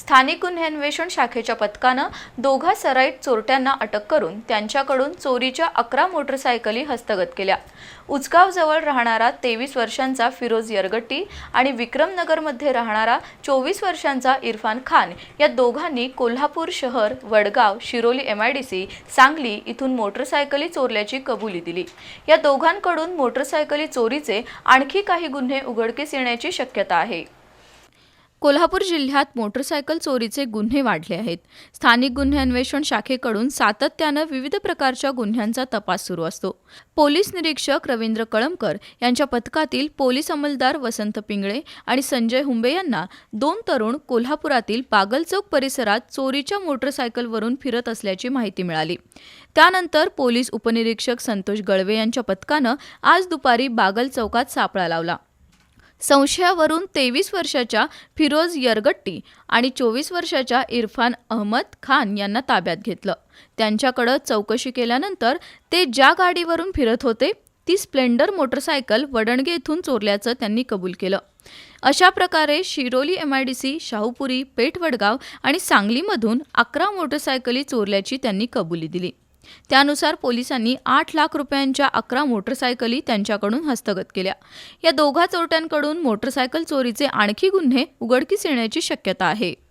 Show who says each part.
Speaker 1: स्थानिक गुन्हे अन्वेषण शाखेच्या पथकानं दोघा सराईट चोरट्यांना अटक करून त्यांच्याकडून चोरीच्या अकरा मोटरसायकली हस्तगत केल्या. उचगावजवळ राहणारा तेवीस वर्षांचा फिरोज यरगट्टी आणि विक्रमनगरमध्ये राहणारा चोवीस वर्षांचा इरफान खान या दोघांनी कोल्हापूर शहर Vadgaon Shiroli M I D C Sangli इथून मोटरसायकली चोरल्याची कबुली दिली. या दोघांकडून मोटरसायकली चोरीचे आणखी काही गुन्हे उघडकीस येण्याची शक्यता आहे. कोल्हापूर जिल्ह्यात मोटरसायकल चोरीचे गुन्हे वाढले आहेत. स्थानिक गुन्हे अन्वेषण शाखेकडून सातत्यानं विविध प्रकारच्या गुन्ह्यांचा तपास सुरू असतो. पोलीस निरीक्षक रवींद्र कळमकर यांच्या पथकातील पोलीस अंमलदार वसंत पिंगळे आणि संजय हुंबे यांना दोन तरुण कोल्हापुरातील बागलचौक परिसरात चोरीच्या मोटरसायकलवरून फिरत असल्याची माहिती मिळाली. त्यानंतर पोलीस उपनिरीक्षक संतोष गळवे यांच्या पथकानं आज दुपारी बागल चौकात सापळा लावला. संशयावरून तेवीस वर्षाच्या फिरोज यरगट्टी आणि चोवीस वर्षाच्या इरफान अहमद खान यांना ताब्यात घेतलं. त्यांच्याकडं चौकशी केल्यानंतर ते ज्या गाडीवरून फिरत होते ती स्प्लेंडर मोटरसायकल वडणगे येथून चोरल्याचं त्यांनी कबूल केलं. अशा प्रकारे Shiroli M I D C Shahupuri Pethvadgaon आणि सांगलीमधून अकरा मोटरसायकली चोरल्याची त्यांनी कबुली दिली. त्यानुसार पोलिसांनी आठ लाख रुपयांच्या अकरा मोटरसायकली त्यांच्याकडून हस्तगत केल्या. या दोघा चोरट्यांकडून मोटरसायकल चोरीचे आणखी गुन्हे उघडकीस येण्याची शक्यता आहे.